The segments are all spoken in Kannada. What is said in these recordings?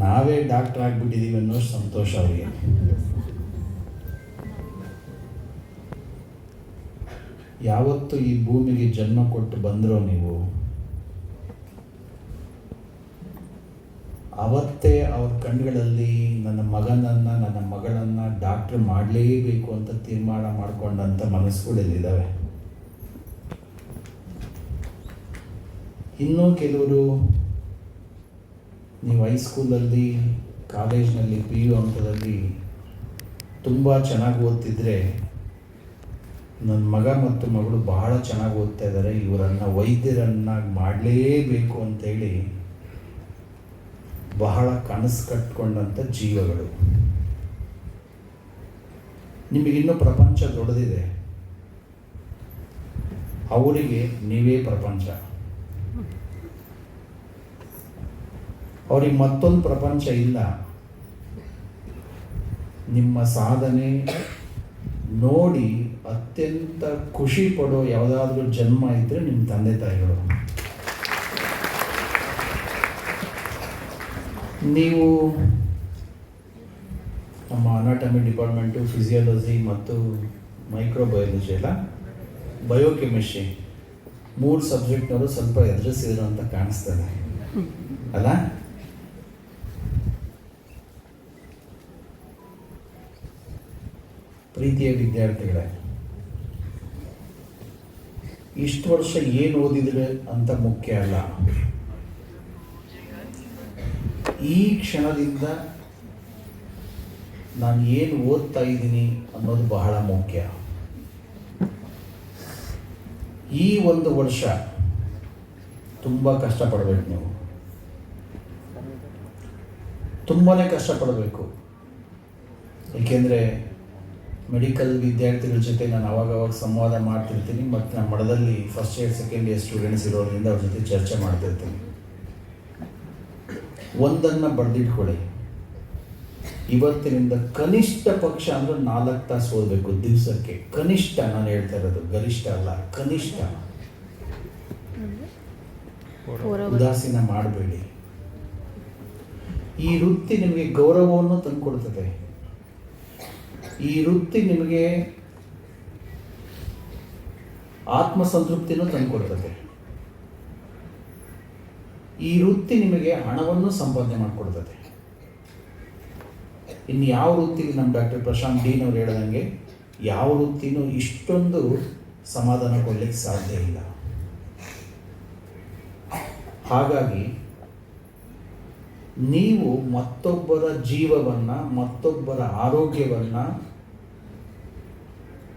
ನಾವೇ ಡಾಕ್ಟರ್ ಆಗಿಬಿಟ್ಟಿದ್ದೀವಿ ಅನ್ನೋ ಸಂತೋಷ ಅವರಿಗೆ. ಯಾವತ್ತು ಈ ಭೂಮಿಗೆ ಜನ್ಮ ಕೊಟ್ಟು ಬಂದರೋ ನೀವು, ಅವತ್ತೇ ಅವ್ರ ಕಣ್ಗಳಲ್ಲಿ ನನ್ನ ಮಗನನ್ನು, ನನ್ನ ಮಗಳನ್ನು ಡಾಕ್ಟ್ರ್ ಮಾಡಲೇಬೇಕು ಅಂತ ತೀರ್ಮಾನ ಮಾಡಿಕೊಂಡಂಥ ಮನಸ್ಸುಗಳಲ್ಲಿದ್ದಾವೆ ಇನ್ನೂ ಕೆಲವರು ನೀವು ಹೈಸ್ಕೂಲಲ್ಲಿ ಕಾಲೇಜ್ನಲ್ಲಿ ಪಿ ಯು ಹಂತದಲ್ಲಿ ತುಂಬ ಚೆನ್ನಾಗಿ ಓದ್ತಿದ್ರೆ ನನ್ನ ಮಗ ಮತ್ತು ಮಗಳು ಬಹಳ ಚೆನ್ನಾಗಿ ಓದ್ತಾ ಇದ್ದಾರೆ ಇವರನ್ನು ವೈದ್ಯರನ್ನಾಗಿ ಮಾಡಲೇಬೇಕು ಅಂತೇಳಿ ಬಹಳ ಕನಸು ಕಟ್ಕೊಂಡಂಥ ಜೀವಗಳು. ನಿಮಗಿನ್ನೂ ಪ್ರಪಂಚ ದೊಡ್ಡದಿದೆ. ಅವರಿಗೆ ನೀವೇ ಪ್ರಪಂಚ. ಅವ್ರಿಗೆ ಮತ್ತೊಂದು ಪ್ರಪಂಚ ಇಲ್ಲ. ನಿಮ್ಮ ಸಾಧನೆ ನೋಡಿ ಅತ್ಯಂತ ಖುಷಿ ಪಡೋ ಯಾವುದಾದ್ರೂ ಜನ್ಮ ಇದ್ದರೆ ನಿಮ್ಮ ತಂದೆ ತಾಯಿಗಳು. ನೀವು ನಮ್ಮ ಅನಾಟಮಿ ಡಿಪಾರ್ಟ್ಮೆಂಟು ಫಿಸಿಯಾಲಜಿ ಮತ್ತು ಮೈಕ್ರೋಬಯಾಲಜಿ ಎಲ್ಲ ಬಯೋಕೆಮಿಸ್ಟ್ರಿ ಮೂರು ಸಬ್ಜೆಕ್ಟ್ನವರು ಸ್ವಲ್ಪ ಎದುರಿಸಿದ್ರು ಅಂತ ಕಾಣಿಸ್ತದೆ. ಅಲ್ಲ? ಪ್ರೀತಿಯ ವಿದ್ಯಾರ್ಥಿಗಳೇ, ಇಷ್ಟು ವರ್ಷ ಏನು ಓದಿದ್ರೆ ಅಂತ ಮುಖ್ಯ ಅಲ್ಲ. ಈ ಕ್ಷಣದಿಂದ ನಾನು ಏನು ಓದ್ತಾ ಇದ್ದೀನಿ ಅನ್ನೋದು ಬಹಳ ಮುಖ್ಯ. ಈ ಒಂದು ವರ್ಷ ತುಂಬ ಕಷ್ಟಪಡಬೇಕು ನೀವು. ತುಂಬಾ ಕಷ್ಟಪಡಬೇಕು. ಏಕೆಂದರೆ ಮೆಡಿಕಲ್ ವಿದ್ಯಾರ್ಥಿಗಳ ಜೊತೆ ನಾನು ಅವಾಗವಾಗ ಸಂವಾದ ಮಾಡ್ತಿರ್ತೀನಿ ಮತ್ತು ನಮ್ಮ ಮಠದಲ್ಲಿ first year second year students ಇರೋದ್ರಿಂದ ಅವ್ರ ಜೊತೆ ಚರ್ಚೆ ಮಾಡ್ತಿರ್ತೀನಿ. ಒಂದನ್ನು ಬರೆದಿಟ್ಕೊಳ್ಳಿ. ಇವತ್ತಿನಿಂದ ಕನಿಷ್ಠ ಪಕ್ಷ ಅಂದ್ರೆ ನಾಲ್ಕು ತಾಸು ಓದಬೇಕು ದಿವಸಕ್ಕೆ. ಕನಿಷ್ಠ ನಾನು ಹೇಳ್ತಾ ಇರೋದು ಗರಿಷ್ಠ ಅಲ್ಲ ಕನಿಷ್ಠ. ಉದಾಸೀನ ಮಾಡಬೇಡಿ. ಈ ವೃತ್ತಿ ನಿಮಗೆ ಗೌರವವನ್ನು ತಂದುಕೊಡ್ತದೆ. ಈ ವೃತ್ತಿ ನಿಮಗೆ ಆತ್ಮಸಂತೃಪ್ತಿನೂ ತಂದುಕೊಡ್ತದೆ. ಈ ವೃತ್ತಿ ನಿಮಗೆ ಹಣವನ್ನು ಸಂಪಾದನೆ ಮಾಡಿಕೊಡ್ತದೆ. ಇನ್ನು ಯಾವ ವೃತ್ತಿಗೆ ನಮ್ಮ ಡಾಕ್ಟರ್ ಪ್ರಶಾಂತ್ ಡೀನ್ ಅವ್ರು ಹೇಳ್ದಂಗೆ ಯಾವ ವೃತ್ತಿನೂ ಇಷ್ಟೊಂದು ಸಮಾಧಾನ ಕೊಡ್ಲಿಕ್ಕೆ ಸಾಧ್ಯ ಇಲ್ಲ. ಹಾಗಾಗಿ ನೀವು ಮತ್ತೊಬ್ಬರ ಜೀವವನ್ನು, ಮತ್ತೊಬ್ಬರ ಆರೋಗ್ಯವನ್ನು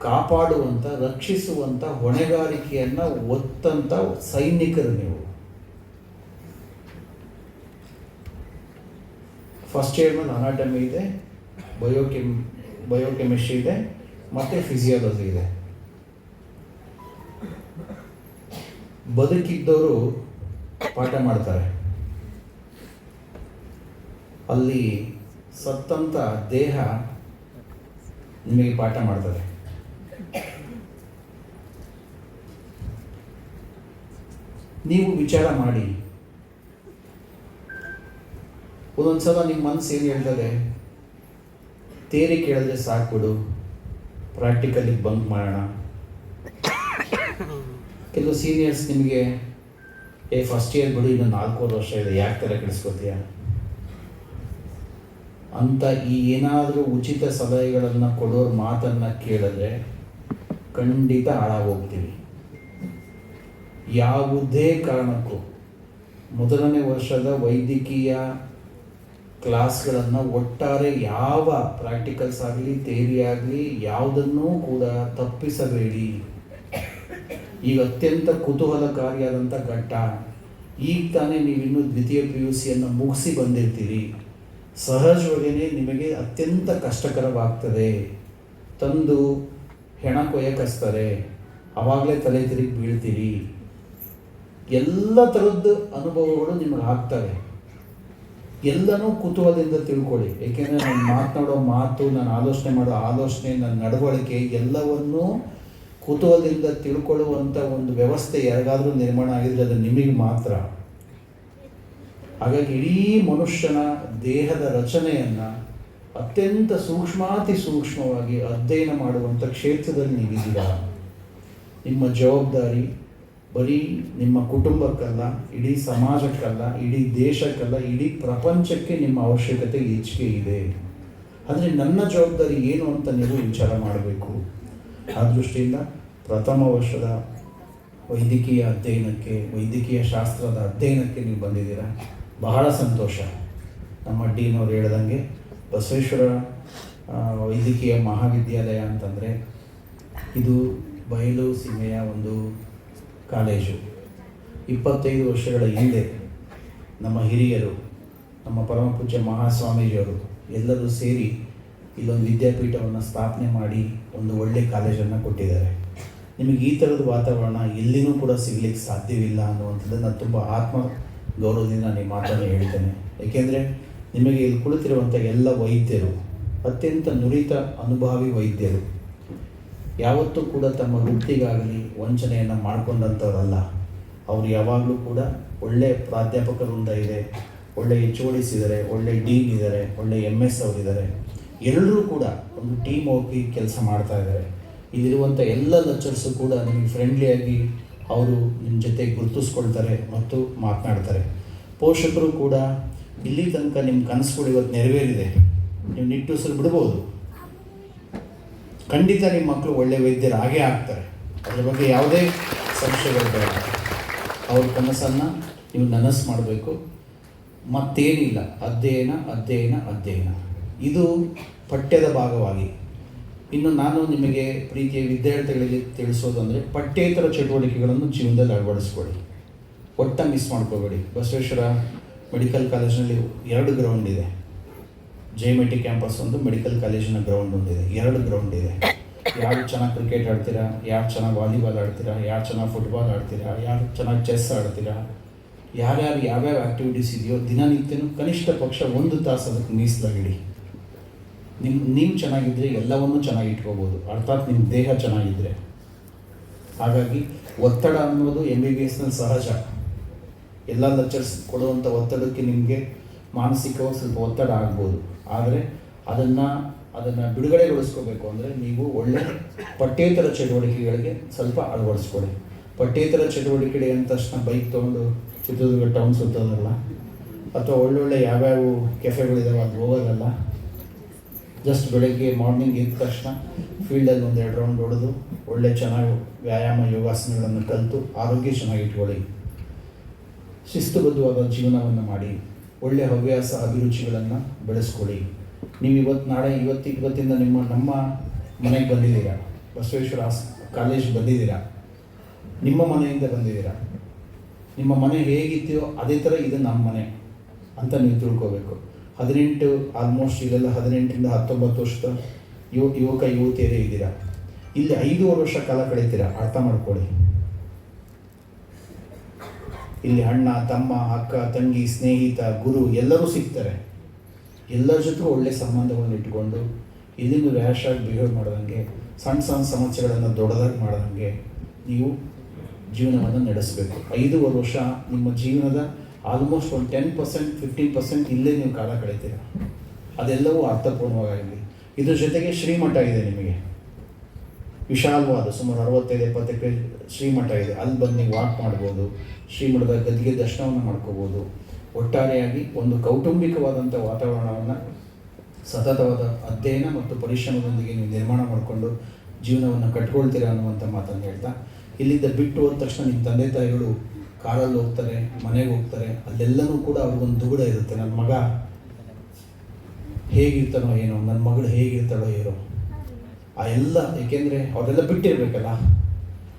ಕಾಪಾಡುವಂಥ ರಕ್ಷಿಸುವಂಥ ಹೊಣೆಗಾರಿಕೆಯನ್ನು ಒತ್ತಂಥ ಸೈನಿಕರು ನೀವು. ಫಸ್ಟ್ ಇಯರ್ನಲ್ಲಿ ಅನಾಟಮಿ ಇದೆ ಬಯೋಕೆಮ್ ಬಯೋಕೆಮಿಸ್ಟ್ರಿ ಇದೆ, ಮತ್ತು ಫಿಸಿಯಾಲಜಿ ಇದೆ. ಬದುಕಿದ್ದವರು ಪಾಠ ಮಾಡ್ತಾರೆ. ಅಲ್ಲಿ ಸತ್ತಂತ ದೇಹ ನಿಮಗೆ ಪಾಠ ಮಾಡ್ತದೆ. ನೀವು ವಿಚಾರ ಮಾಡಿ. ಒಂದೊಂದು ಸಲ ನಿಮ್ಮ ಮನಸ್ಸು ಏನು ಹೇಳ್ತದೆ? ತೇರಿ ಕೇಳಿದ್ರೆ ಸಾಕ್ಬಿಡು ಪ್ರಾಕ್ಟಿಕಲಿ ಬಂಕ್ ಮಾಡೋಣ. ಕೆಲವು ಸೀನಿಯರ್ಸ್ ನಿಮಗೆ, ಏ ಫಸ್ಟ್ ಇಯರ್ ಬಿಡು ಇನ್ನು ನಾಲ್ಕೂವರೆ ವರ್ಷ ಇದೆ, ಯಾಕೆ ಥರ ಕೆಡಿಸ್ಕೊತೀಯ? ಅಂತ ಈ ಏನಾದರೂ ಉಚಿತ ಸಲಹೆಗಳನ್ನು ಕೊಡೋರು ಮಾತನ್ನು ಕೇಳಿದ್ರೆ ಖಂಡಿತ ಹಾಳಾಗೋಗ್ತೀವಿ ಯಾವುದೇ ಕಾರಣಕ್ಕೂ ಮೊದಲನೇ ವರ್ಷದ ವೈದ್ಯಕೀಯ ಕ್ಲಾಸ್ಗಳನ್ನು ಒಟ್ಟಾರೆ ಯಾವ ಪ್ರಾಕ್ಟಿಕಲ್ಸ್ ಆಗಲಿ ಥೇರಿ ಆಗಲಿ ಯಾವುದನ್ನೂ ಕೂಡ ತಪ್ಪಿಸಬೇಡಿ. ಈಗ ಅತ್ಯಂತ ಕುತೂಹಲಕಾರಿಯಾದಂಥ ಘಟ್ಟ. ಈಗ ತಾನೇ ನೀವು ಇನ್ನೂ ದ್ವಿತೀಯ ಪಿ ಯು ಸಿಯನ್ನು ಮುಗಿಸಿ ಬಂದಿರ್ತೀರಿ. ಸಹಜವಾಗಿಯೇ ನಿಮಗೆ ಅತ್ಯಂತ ಕಷ್ಟಕರವಾಗ್ತದೆ. ತಂದು ಹೆಣ ಕೊಯ್ಯಕಸ್ತಾರೆ ಆವಾಗಲೇ ತಲೆ ತಿರುಗಿ ಬೀಳ್ತೀರಿ. ಎಲ್ಲ ಥರದ್ದು ಅನುಭವಗಳು ನಿಮಗೆ ಆಗ್ತವೆ. ಎಲ್ಲನೂ ಕುತೂಹಲದಿಂದ ತಿಳ್ಕೊಳ್ಳಿ. ಏಕೆಂದರೆ ನಾನು ಮಾತನಾಡೋ ಮಾತು, ನಾನು ಆಲೋಚನೆ ಮಾಡೋ ಆಲೋಚನೆ, ನನ್ನ ನಡವಳಿಕೆ ಎಲ್ಲವನ್ನೂ ಕುತೂಹಲದಿಂದ ತಿಳ್ಕೊಳ್ಳುವಂಥ ಒಂದು ವ್ಯವಸ್ಥೆ ಯಾರಿಗಾದರೂ ನಿರ್ಮಾಣ ಆಗಿದ್ರೆ ಅದು ನಿಮಗೆ ಮಾತ್ರ. ಹಾಗಾಗಿ ಇಡೀ ಮನುಷ್ಯನ ದೇಹದ ರಚನೆಯನ್ನು ಅತ್ಯಂತ ಸೂಕ್ಷ್ಮಾತಿ ಸೂಕ್ಷ್ಮವಾಗಿ ಅಧ್ಯಯನ ಮಾಡುವಂಥ ಕ್ಷೇತ್ರದಲ್ಲಿ ನೀವಿದ್ದೀರಾ? ನಿಮ್ಮ ಜವಾಬ್ದಾರಿ ಬರೀ ನಿಮ್ಮ ಕುಟುಂಬಕ್ಕಲ್ಲ, ಇಡೀ ಸಮಾಜಕ್ಕಲ್ಲ, ಇಡೀ ದೇಶಕ್ಕಲ್ಲ, ಇಡೀ ಪ್ರಪಂಚಕ್ಕೆ ನಿಮ್ಮ ಅವಶ್ಯಕತೆ ಹೆಚ್ಚಿಗೆ ಇದೆ. ಆದರೆ ನನ್ನ ಜವಾಬ್ದಾರಿ ಏನು ಅಂತ ನೀವು ವಿಚಾರ ಮಾಡಬೇಕು. ಆ ದೃಷ್ಟಿಯಿಂದ ಪ್ರಥಮ ವರ್ಷದ ವೈದ್ಯಕೀಯ ಅಧ್ಯಯನಕ್ಕೆ, ವೈದ್ಯಕೀಯ ಶಾಸ್ತ್ರದ ಅಧ್ಯಯನಕ್ಕೆ ನೀವು ಬಂದಿದ್ದೀರಾ? ಬಹಳ ಸಂತೋಷ. ನಮ್ಮ ಡೀನ್ ಅವ್ರು ಹೇಳ್ದಂಗೆ ಬಸವೇಶ್ವರ ವೈದ್ಯಕೀಯ ಮಹಾವಿದ್ಯಾಲಯ ಅಂತಂದರೆ ಇದು ಬಯಲು ಸೀಮೆಯ ಒಂದು ಕಾಲೇಜು. ಇಪ್ಪತ್ತೈದು ವರ್ಷಗಳ ಹಿಂದೆ ನಮ್ಮ ಹಿರಿಯರು, ನಮ್ಮ ಪರಮ ಪೂಜ್ಯ ಮಹಾಸ್ವಾಮೀಜಿಯವರು ಎಲ್ಲರೂ ಸೇರಿ ಇಲ್ಲೊಂದು ವಿದ್ಯಾಪೀಠವನ್ನು ಸ್ಥಾಪನೆ ಮಾಡಿ ಒಂದು ಒಳ್ಳೆ ಕಾಲೇಜನ್ನು ಕೊಟ್ಟಿದ್ದಾರೆ. ನಿಮಗೆ ಈ ಥರದ ವಾತಾವರಣ ಎಲ್ಲಿನೂ ಕೂಡ ಸಿಗಲಿಕ್ಕೆ ಸಾಧ್ಯವಿಲ್ಲ ಅನ್ನುವಂಥದ್ದನ್ನು ತುಂಬ ಆತ್ಮ ಗೌರವದಿಂದ ನಾನು ಈ ಮಾತನ್ನು ಹೇಳ್ತೇನೆ. ಏಕೆಂದರೆ ನಿಮಗೆ ಇಲ್ಲಿ ಕುಳಿತಿರುವಂಥ ಎಲ್ಲ ವೈದ್ಯರು, ಅತ್ಯಂತ ನುರಿತ ಅನುಭವಿ ವೈದ್ಯರು. ಯಾವತ್ತೂ ಕೂಡ ತಮ್ಮ ವೃತ್ತಿಗಾಗಲಿ ವಂಚನೆಯನ್ನು ಮಾಡಿಕೊಂಡಂಥವರಲ್ಲ ಅವರು ಯಾವಾಗಲೂ ಕೂಡ ಒಳ್ಳೆಯ ಪ್ರಾಧ್ಯಾಪಕ ವೃಂದ ಇದೆ, ಒಳ್ಳೆ ಎಚ್ ಓಡಿಸಿದ್ದಾರೆ ಡಿಸ್ ಇದ್ದಾರೆ ಒಳ್ಳೆ ಡೀನ್ ಇದ್ದಾರೆ ಒಳ್ಳೆ ಎಂ ಎಸ್ ಅವರಿದ್ದಾರೆ ಎಲ್ಲರೂ ಕೂಡ ಒಂದು ಟೀಮ್ ಹೋಗಿ ಕೆಲಸ ಮಾಡ್ತಾ ಇದ್ದಾರೆ ಇಲ್ಲಿರುವಂಥ ಎಲ್ಲ ಲೆಕ್ಚರ್ಸು ಕೂಡ ನಿಮಗೆ ಫ್ರೆಂಡ್ಲಿಯಾಗಿ ಅವರು ನಿಮ್ಮ ಜೊತೆ ಗುರುತಿಸ್ಕೊಳ್ತಾರೆ ಮತ್ತು ಮಾತನಾಡ್ತಾರೆ. ಪೋಷಕರು ಕೂಡ ಇಲ್ಲಿ ತನಕ ನಿಮ್ಮ ಕನಸುಗಳು ಇವತ್ತು ನೆರವೇರಿದೆ. ನೀವು ನಿಟ್ಟುಸಿರು ಬಿಡ್ಬೋದು. ಖಂಡಿತ ನಿಮ್ಮ ಮಕ್ಕಳು ಒಳ್ಳೆ ವೈದ್ಯರು ಆಗೇ ಆಗ್ತಾರೆ. ಅದ್ರ ಬಗ್ಗೆ ಯಾವುದೇ ಸಂಶಯಗಳು ಬೇಡ. ಅವ್ರ ಕನಸನ್ನು ನೀವು ನನಸು ಮಾಡಬೇಕು. ಮತ್ತೇನಿಲ್ಲ. ಅಧ್ಯಯನ ಅಧ್ಯಯನ ಅಧ್ಯಯನ. ಇದು ಪಠ್ಯದ ಭಾಗವಾಗಿ. ಇನ್ನು ನಾನು ನಿಮಗೆ ಪ್ರೀತಿಯ ವಿದ್ಯಾರ್ಥಿಗಳಿಗೆ ತಿಳಿಸೋದು ಅಂದರೆ ಪಠ್ಯೇತರ ಚಟುವಟಿಕೆಗಳನ್ನು ಜೀವನದಲ್ಲಿ ಅಳವಡಿಸ್ಕೊಳ್ಳಿ. ಒಟ್ಟ ಮಿಸ್ ಮಾಡ್ಕೋಬೇಡಿ. ಬಸವೇಶ್ವರ ಮೆಡಿಕಲ್ ಕಾಲೇಜಿನಲ್ಲಿ ಎರಡು ಗ್ರೌಂಡ್ ಇದೆ. ಜೈಮೆಟಿ ಕ್ಯಾಂಪಸ್ ಒಂದು ಮೆಡಿಕಲ್ ಕಾಲೇಜಿನ ಗ್ರೌಂಡ್ ಒಂದಿದೆ ಎರಡು ಗ್ರೌಂಡ್ ಇದೆ. ಯಾರು ಚೆನ್ನಾಗಿ ಕ್ರಿಕೆಟ್ ಆಡ್ತೀರಾ? ಯಾರು ಚೆನ್ನಾಗಿ ವಾಲಿಬಾಲ್ ಆಡ್ತೀರಾ? ಯಾರು ಚೆನ್ನಾಗಿ ಫುಟ್ಬಾಲ್ ಆಡ್ತೀರಾ? ಯಾರು ಚೆನ್ನಾಗಿ ಚೆಸ್ ಆಡ್ತೀರಾ? ಯಾರ್ಯಾರು ಯಾವ್ಯಾವ ಆ್ಯಕ್ಟಿವಿಟೀಸ್ ಇದೆಯೋ ದಿನನಿತ್ಯನೂ ಕನಿಷ್ಠ ಪಕ್ಷ ಒಂದು ತಾಸು ಅದಕ್ಕೆ ಮೀಸಲಾಗಿಡಿ ನಿಮ್ಮ ನೀವು ಚೆನ್ನಾಗಿದ್ದರೆ ಎಲ್ಲವನ್ನೂ ಚೆನ್ನಾಗಿ ಇಟ್ಕೋಬೋದು. ಅರ್ಥಾತ್ ನಿಮ್ಮ ದೇಹ ಚೆನ್ನಾಗಿದ್ದರೆ ಹಾಗಾಗಿ ಒತ್ತಡ ಅನ್ನೋದು ಎಂ ಬಿ ಬಿ ಎಸ್ನಲ್ಲಿ ಸಹಜ. ಎಲ್ಲ ಲೆಕ್ಚರ್ಸ್ ಕೊಡುವಂಥ ಒತ್ತಡಕ್ಕೆ ನಿಮಗೆ ಮಾನಸಿಕವಾಗಿ ಸ್ವಲ್ಪ ಒತ್ತಡ ಆಗ್ಬೋದು. ಆದರೆ ಅದನ್ನು ಅದನ್ನು ಬಿಡುಗಡೆಗೊಳಿಸ್ಕೋಬೇಕು ಅಂದರೆ ನೀವು ಒಳ್ಳೆ ಪಠ್ಯೇತರ ಚಟುವಟಿಕೆಗಳಿಗೆ ಸ್ವಲ್ಪ ಅಳವಡಿಸ್ಕೊಳ್ಳಿ ಪಠ್ಯೇತರ ಚಟುವಟಿಕೆ ಅಂದ ತಕ್ಷಣ ಬೈಕ್ ತೊಗೊಂಡು ಚಿತ್ರದುರ್ಗ ಟೌನ್ ಸುತ್ತೋದಲ್ಲ ಅಥವಾ ಒಳ್ಳೊಳ್ಳೆ ಯಾವ್ಯಾವ ಕೆಫೆಗಳಿದಾವೆ ಅದು ಹೋಗೋದಲ್ಲ ಜಸ್ಟ್ ಬೆಳಗ್ಗೆ ಮಾರ್ನಿಂಗ್ ಎದ್ದ ತಕ್ಷಣ ಫೀಲ್ಡಲ್ಲಿ ಎರಡು ರೌಂಡ್ ಹೊಡೆದು ಒಳ್ಳೆ ಚೆನ್ನಾಗಿ ವ್ಯಾಯಾಮ ಯೋಗಾಸನಗಳನ್ನು ಕಲಿತು ಆರೋಗ್ಯ ಚೆನ್ನಾಗಿ ಇಟ್ಕೊಳ್ಳಿ. ಶಿಸ್ತುಬದ್ಧವಾದ ಜೀವನವನ್ನು ಮಾಡಿ ಒಳ್ಳೆಯ ಹವ್ಯಾಸ, ಅಭಿರುಚಿಗಳನ್ನು ಬೆಳೆಸ್ಕೊಳ್ಳಿ. ನೀವು ಇವತ್ತು ನಾಳೆ ಇವತ್ತು, ಇವತ್ತಿಂದ ನಿಮ್ಮ, ನಮ್ಮ ಮನೆಗೆ ಬಂದಿದ್ದೀರಾ? ಬಸವೇಶ್ವರ ಆಸ್, ಕಾಲೇಜ್ ಬಂದಿದ್ದೀರಾ? ನಿಮ್ಮ ಮನೆಯಿಂದ ಬಂದಿದ್ದೀರಾ? ನಿಮ್ಮ ಮನೆ ಹೇಗಿತ್ತೋ ಅದೇ ಥರ ಇದು ನಮ್ಮ ಮನೆ ಅಂತ ನೀವು ತಿಳ್ಕೋಬೇಕು. ಹದಿನೆಂಟು ಆಲ್ಮೋಸ್ಟ್ ಇದೆಲ್ಲ ಹದಿನೆಂಟರಿಂದ ಹತ್ತೊಂಬತ್ತು ವರ್ಷದ ಯುವ ಯುವಕ, ಯುವತಿಯರೇ ಇದ್ದೀರಾ? ಇಲ್ಲಿ ಐದೂವರೆ ವರ್ಷ ಕಾಲ ಕಳೀತೀರಾ? ಅರ್ಥ ಮಾಡ್ಕೊಳ್ಳಿ. ಇಲ್ಲಿ ಅಣ್ಣ, ತಮ್ಮ, ಅಕ್ಕ, ತಂಗಿ, ಸ್ನೇಹಿತ, ಗುರು ಎಲ್ಲರೂ ಸಿಗ್ತಾರೆ. ಎಲ್ಲರ ಜೊತೆ ಒಳ್ಳೆ ಸಂಬಂಧವನ್ನು ಇಟ್ಕೊಂಡು ಇಲ್ಲಿಂದ ರ್ಯಾಶ್ ಬಿಹೇವ್ ಮಾಡಿದಂಗೆ, ಸಣ್ಣ ಸಣ್ಣ ಸಮಸ್ಯೆಗಳನ್ನು ದೊಡ್ಡದಾಗಿ ಮಾಡ್ದಂಗೆ ನೀವು ಜೀವನವನ್ನು ನಡೆಸಬೇಕು. ಐದೂವರೆ ವರ್ಷ ನಿಮ್ಮ ಜೀವನದ ಆಲ್ಮೋಸ್ಟ್ ಒಂದು ಟೆನ್ ಪರ್ಸೆಂಟ್ ಫಿಫ್ಟೀನ್ ಪರ್ಸೆಂಟ್ ಇಲ್ಲೇ ನೀವು ಕಾಲ ಕಳೀತೀರ. ಅದೆಲ್ಲವೂ ಅರ್ಥಪೂರ್ಣವಾಗಲಿ ಇದ್ರ ಜೊತೆಗೆ ಶ್ರೀಮಠ ಇದೆ ನಿಮಗೆ. ವಿಶಾಲವಾದ, ಸುಮಾರು ಅರವತ್ತೈದು ಎಪ್ಪತ್ತಕ್ಕೆ ಶ್ರೀಮಠ ಇದೆ. ಅಲ್ಲಿ ಬಂದು ನೀವು ವಾಕ್ ಮಾಡ್ಬೋದು ಶ್ರೀಮಠದ ಗದ್ದಿಗೆ ದರ್ಶನವನ್ನು ಮಾಡ್ಕೋಬೋದು ಒಟ್ಟಾರೆಯಾಗಿ ಒಂದು ಕೌಟುಂಬಿಕವಾದಂಥ ವಾತಾವರಣವನ್ನು ಸತತವಾದ ಅಧ್ಯಯನ ಮತ್ತು ಪರಿಶ್ರಮದೊಂದಿಗೆ ನೀವು ನಿರ್ಮಾಣ ಮಾಡಿಕೊಂಡು ಜೀವನವನ್ನು ಕಟ್ಕೊಳ್ತೀರಾ ಅನ್ನುವಂಥ ಮಾತನ್ನು ಹೇಳ್ತಾ, ಇಲ್ಲಿಂದ ಬಿಟ್ಟು ಹೋದ ತಕ್ಷಣ ನಿಮ್ಮ ತಂದೆ ತಾಯಿಗಳು ಕಾರಲ್ಲಿ ಹೋಗ್ತಾರೆ, ಮನೆಗೆ ಹೋಗ್ತಾರೆ, ಅಲ್ಲೆಲ್ಲನೂ ಕೂಡ ಅವ್ರಿಗೊಂದು ದುಗುಡ ಇರುತ್ತೆ. ನನ್ನ ಮಗ ಹೇಗಿರ್ತಾನೋ ಏನೋ, ನನ್ನ ಮಗಳು ಹೇಗಿರ್ತಾಳೋ ಏನೋ. ಆ ಎಲ್ಲ, ಏಕೆಂದರೆ ಅವರೆಲ್ಲ ಬಿಟ್ಟಿರಬೇಕಲ್ಲ?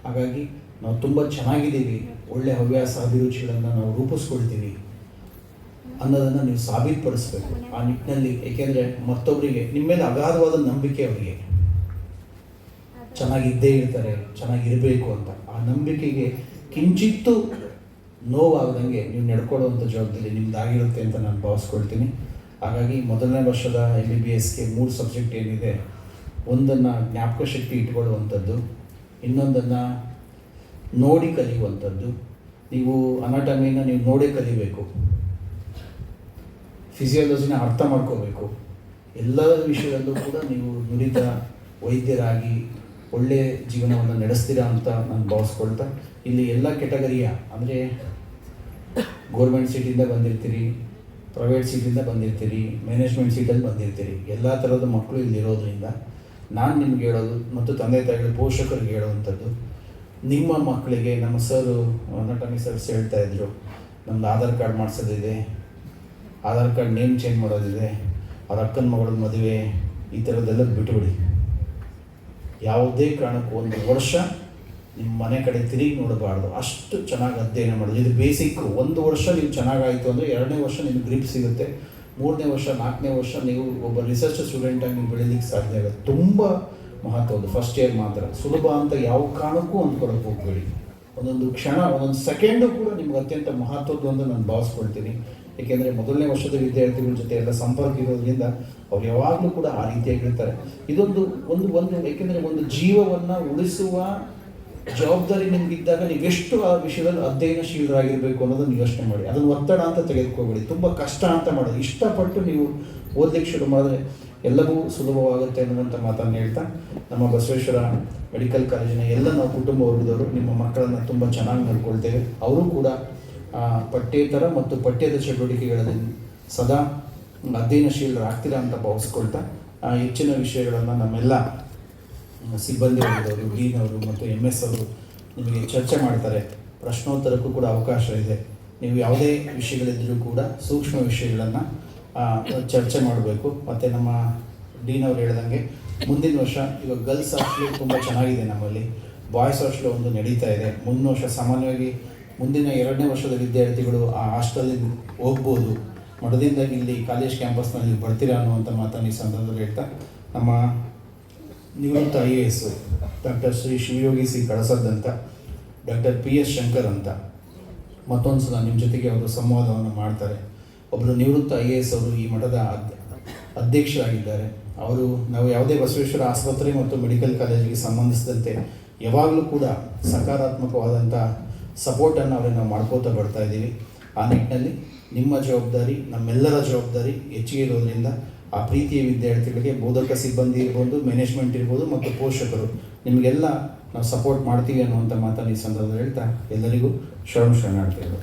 ಹಾಗಾಗಿ ನಾವು ತುಂಬ ಚೆನ್ನಾಗಿದ್ದೀವಿ. ಒಳ್ಳೆ ಹವ್ಯಾಸ, ಅಭಿರುಚಿಗಳನ್ನು ನಾವು ರೂಪಿಸ್ಕೊಳ್ತೀವಿ. ಅನ್ನೋದನ್ನು ನೀವು ಸಾಬೀತುಪಡಿಸ್ಬೇಕು. ಆ ನಿಟ್ಟಿನಲ್ಲಿ ಏಕೆಂದರೆ ಮತ್ತೊಬ್ಬರಿಗೆ ನಿಮ್ಮ ಮೇಲೆ ಅಗಾಧವಾದ ನಂಬಿಕೆ ಅವರಿಗೆ. ಚೆನ್ನಾಗಿದ್ದೇ ಇರ್ತಾರೆ, ಚೆನ್ನಾಗಿರಬೇಕು ಅಂತ. ಆ ನಂಬಿಕೆಗೆ ಕಿಂಚಿತ್ತೂ ನೋವಾಗದಂಗೆ ನೀವು ನಡ್ಕೊಳ್ಳುವಂಥ ಜವಾಬ್ದಾರಿ ನಿಮ್ಮದಾಗಿರುತ್ತೆ ಅಂತ ನಾನು ಭಾವಿಸ್ಕೊಳ್ತೀನಿ. ಹಾಗಾಗಿ ಮೊದಲನೇ ವರ್ಷದ ಎಲ್ ಬಿ ಬಿ ಎಸ್ಗೆ ಮೂರು ಸಬ್ಜೆಕ್ಟ್ ಏನಿದೆ, ಒಂದನ್ನು ಜ್ಞಾಪಕ ಶಕ್ತಿ ಇಟ್ಕೊಳ್ಳುವಂಥದ್ದು ಇನ್ನೊಂದನ್ನು ನೋಡಿ ಕಲಿಯುವಂಥದ್ದು. ನೀವು ಅನಾಟಮಿನ ನೀವು ನೋಡೇ ಕಲಿಬೇಕು. ಫಿಸಿಯಾಲಜಿನ ಅರ್ಥ ಮಾಡ್ಕೋಬೇಕು. ಎಲ್ಲ ವಿಷಯದಲ್ಲೂ ಕೂಡ ನೀವು ನುರಿತ ವೈದ್ಯರಾಗಿ ಒಳ್ಳೆಯ ಜೀವನವನ್ನು ನಡೆಸ್ತೀರಾ ಅಂತ ನಾನು ಭಾವಿಸ್ಕೊಳ್ತಾ, ಇಲ್ಲಿ ಎಲ್ಲ ಕೆಟಗರಿಯ ಅಂದರೆ ಗೋರ್ಮೆಂಟ್ ಸೀಟಿಂದ ಬಂದಿರ್ತೀರಿ ಪ್ರೈವೇಟ್ ಸೀಟಿಂದ ಬಂದಿರ್ತೀರಿ ಮ್ಯಾನೇಜ್ಮೆಂಟ್ ಸೀಟಲ್ಲಿ ಬಂದಿರ್ತೀರಿ. ಎಲ್ಲ ಥರದ ಮಕ್ಕಳು ಇಲ್ಲಿರೋದ್ರಿಂದ ನಾನು ನಿಮ್ಗೆ ಹೇಳೋದು ಮತ್ತು ತಂದೆ ತಾಯಿಗಳು ಪೋಷಕರಿಗೆ ಹೇಳುವಂಥದ್ದು. ನಿಮ್ಮ ಮಕ್ಕಳಿಗೆ ನಮ್ಮ ಸರು ನಟಮಿ ಸರ್ಸ್ ಹೇಳ್ತಾ ಇದ್ರು, ನಮ್ದು ಆಧಾರ್ ಕಾರ್ಡ್ ಮಾಡಿಸೋದಿದೆ, ಆಧಾರ್ ಕಾರ್ಡ್ ನೇಮ್ ಚೇಂಜ್ ಮಾಡೋದಿದೆ, ಅವ್ರ ಅಕ್ಕನ ಮಗಳ ಮದುವೆ ಈ ಥರದ್ದೆಲ್ಲ ಬಿಟ್ಬಿಡಿ. ಯಾವುದೇ ಕಾರಣಕ್ಕೂ ಒಂದು ವರ್ಷ ನಿಮ್ಮ ಮನೆ ಕಡೆ ತಿರುಗಿ ನೋಡಬಾರ್ದು. ಅಷ್ಟು ಚೆನ್ನಾಗಿ ಅಧ್ಯಯನ ಮಾಡೋದು ಇದು ಬೇಸಿಕ್. ಒಂದು ವರ್ಷ ನೀವು ಚೆನ್ನಾಗಾಯಿತು ಅಂದರೆ ಎರಡನೇ ವರ್ಷ ನಿಮ್ಗೆ ಗ್ರಿಪ್ ಸಿಗುತ್ತೆ. ಮೂರನೇ ವರ್ಷ, ನಾಲ್ಕನೇ ವರ್ಷ ನೀವು ಒಬ್ಬ ರಿಸರ್ಚ್ ಸ್ಟೂಡೆಂಟಾಗಿ ನೀವು ಬೆಳೀಲಿಕ್ಕೆ ಸಾಧ್ಯ ಆಗುತ್ತೆ. ತುಂಬ ಮಹತ್ವದ್ದು ಫಸ್ಟ್ ಇಯರ್ ಮಾತ್ರ. ಸುಲಭ ಅಂತ ಯಾವ ಕಾರಣಕ್ಕೂ ಅಂದ್ಕೊಳಕ್ಕೆ ಹೋಗ್ಬೇಡಿ. ಒಂದೊಂದು ಕ್ಷಣ, ಒಂದೊಂದು ಸೆಕೆಂಡು ಕೂಡ ನಿಮ್ಗೆ ಅತ್ಯಂತ ಮಹತ್ವದ್ದು ಅಂತ ನಾನು ಭಾವಿಸ್ಕೊಳ್ತೀನಿ. ಏಕೆಂದರೆ ಮೊದಲನೇ ವರ್ಷದ ವಿದ್ಯಾರ್ಥಿಗಳ ಜೊತೆ ಎಲ್ಲ ಸಂಪರ್ಕ ಇರೋದ್ರಿಂದ ಅವ್ರು ಯಾವಾಗಲೂ ಕೂಡ ಆ ರೀತಿಯಾಗಿರ್ತಾರೆ ಇದೊಂದು, ಒಂದು ಒಂದು, ಏಕೆಂದರೆ ಒಂದು ಜೀವವನ್ನು ಉಳಿಸುವ ಜವಾಬ್ದಾರಿ ನಿಮಗಿದ್ದಾಗ ನೀವು ಎಷ್ಟು ಆ ವಿಷಯದಲ್ಲಿ ಅಧ್ಯಯನಶೀಲರಾಗಿರಬೇಕು ಅನ್ನೋದನ್ನು ಯೋಚನೆ ಮಾಡಿ. ಅದನ್ನು ಒತ್ತಡ ಅಂತ ತೆಗೆದುಕೋಬೇಡಿ. ತುಂಬ ಕಷ್ಟ ಅಂತ ಮಾಡೋದು. ಇಷ್ಟಪಟ್ಟು ನೀವು ಓದ್ಲಿಕ್ಕೆ ಶುರು ಮಾಡಿದ್ರೆ ಎಲ್ಲವೂ ಸುಲಭವಾಗುತ್ತೆ ಅನ್ನುವಂಥ ಮಾತನ್ನು ಹೇಳ್ತಾ, ನಮ್ಮ ಬಸವೇಶ್ವರ ಮೆಡಿಕಲ್ ಕಾಲೇಜಿನ ಎಲ್ಲ ನಾವು ಕುಟುಂಬ ವರ್ಗದವರು, ನಿಮ್ಮ ಮಕ್ಕಳನ್ನು ತುಂಬ ಚೆನ್ನಾಗಿ ನೋಡ್ಕೊಳ್ತೇವೆ. ಅವರು ಕೂಡ ಪಠ್ಯೇತರ ಮತ್ತು ಪಠ್ಯದ ಚಟುವಟಿಕೆಗಳಲ್ಲಿ ಸದಾ ಅಧ್ಯಯನಶೀಲರಾಗ್ತಿಲ್ಲ ಅಂತ ಭಾವಿಸ್ಕೊಳ್ತಾ ಹೆಚ್ಚಿನ ವಿಷಯಗಳನ್ನು ನಮ್ಮೆಲ್ಲ ಸಿಬ್ಬಂದಿ ವರ್ಗದವರು ಡೀನ್ ಅವರು ಮತ್ತು ಎಂ ಎಸ್ ಅವರು ನಿಮಗೆ ಚರ್ಚೆ ಮಾಡ್ತಾರೆ. ಪ್ರಶ್ನೋತ್ತರಕ್ಕೂ ಕೂಡ ಅವಕಾಶ ಇದೆ. ನೀವು ಯಾವುದೇ ವಿಷಯಗಳಿದ್ದರೂ ಕೂಡ ಸೂಕ್ಷ್ಮ ವಿಷಯಗಳನ್ನು ಚರ್ಚೆ ಮಾಡಬೇಕು. ಮತ್ತು ನಮ್ಮ ಡೀನ್ ಅವರು ಹೇಳ್ದಂಗೆ ಮುಂದಿನ ವರ್ಷ ಇವಾಗ ಗರ್ಲ್ಸ್ ಹಾಸ್ಟೆಲ್ ತುಂಬ ಚೆನ್ನಾಗಿದೆ ನಮ್ಮಲ್ಲಿ. ಬಾಯ್ಸ್ ಹಾಸ್ಟೆಲ್ ಒಂದು ನಡೀತಾ ಇದೆ. ಮುಂದಿನ ವರ್ಷ ಸಾಮಾನ್ಯವಾಗಿ ಮುಂದಿನ ಎರಡನೇ ವರ್ಷದ ವಿದ್ಯಾರ್ಥಿಗಳು ಆ ಹಾಸ್ಟೆಲಿಗೆ ಹೋಗ್ಬೋದು. ಮಠದಿಂದಾಗಿ ಇಲ್ಲಿ ಕಾಲೇಜ್ ಕ್ಯಾಂಪಸ್ನಲ್ಲಿ ಬರ್ತೀರಾ ಅನ್ನುವಂಥ ಮಾತನ್ನು ಈ ಸಂದರ್ಭದಲ್ಲಿ ಹೇಳ್ತಾ ನಮ್ಮ ನಿವೃತ್ತ I A S doctor Shri Shivayogi C Kalasad ಅಂತ, ಡಾಕ್ಟರ್ ಪಿ ಎಸ್ ಶಂಕರ್ ಅಂತ. ಮತ್ತೊಂದು ಸಲ ನಿಮ್ಮ ಜೊತೆಗೆ ಅವರು ಸಂವಾದವನ್ನು ಮಾಡ್ತಾರೆ. ಒಬ್ಬರು ನಿವೃತ್ತ ಐ ಎ ಎಸ್ ಅವರು ಈ ಮಠದ ಅಧ್ಯಕ್ಷರಾಗಿದ್ದಾರೆ. ಅವರು ನಾವು ಯಾವುದೇ ಬಸವೇಶ್ವರ ಆಸ್ಪತ್ರೆ ಮತ್ತು ಮೆಡಿಕಲ್ ಕಾಲೇಜಿಗೆ ಸಂಬಂಧಿಸಿದಂತೆ ಯಾವಾಗಲೂ ಕೂಡ ಸಕಾರಾತ್ಮಕವಾದಂಥ ಸಪೋರ್ಟನ್ನು ಅವರಿಗೆ ನಾವು ಮಾಡ್ಕೋತಾ ಬರ್ತಾ ಇದ್ದೀವಿ. ಆ ನಿಟ್ಟಿನಲ್ಲಿ ನಿಮ್ಮ ಜವಾಬ್ದಾರಿ, ನಮ್ಮೆಲ್ಲರ ಜವಾಬ್ದಾರಿ ಹೆಚ್ಚಿಗೆ ಇರೋದ್ರಿಂದ ಆ ಪ್ರೀತಿಯ ವಿದ್ಯಾರ್ಥಿಗಳಿಗೆ ಬೋಧಕ ಸಿಬ್ಬಂದಿ ಇರ್ಬೋದು ಮ್ಯಾನೇಜ್ಮೆಂಟ್ ಇರ್ಬೋದು ಮತ್ತು ಪೋಷಕರು. ನಿಮಗೆಲ್ಲ ನಾವು ಸಪೋರ್ಟ್ ಮಾಡ್ತೀವಿ ಅನ್ನುವಂಥ ಮಾತನ್ನು ಈ ಸಂದರ್ಭದಲ್ಲಿ ಹೇಳ್ತಾ ಎಲ್ಲರಿಗೂ ಶರಣ ಶರಣಾರ್ಥಿಗಳು.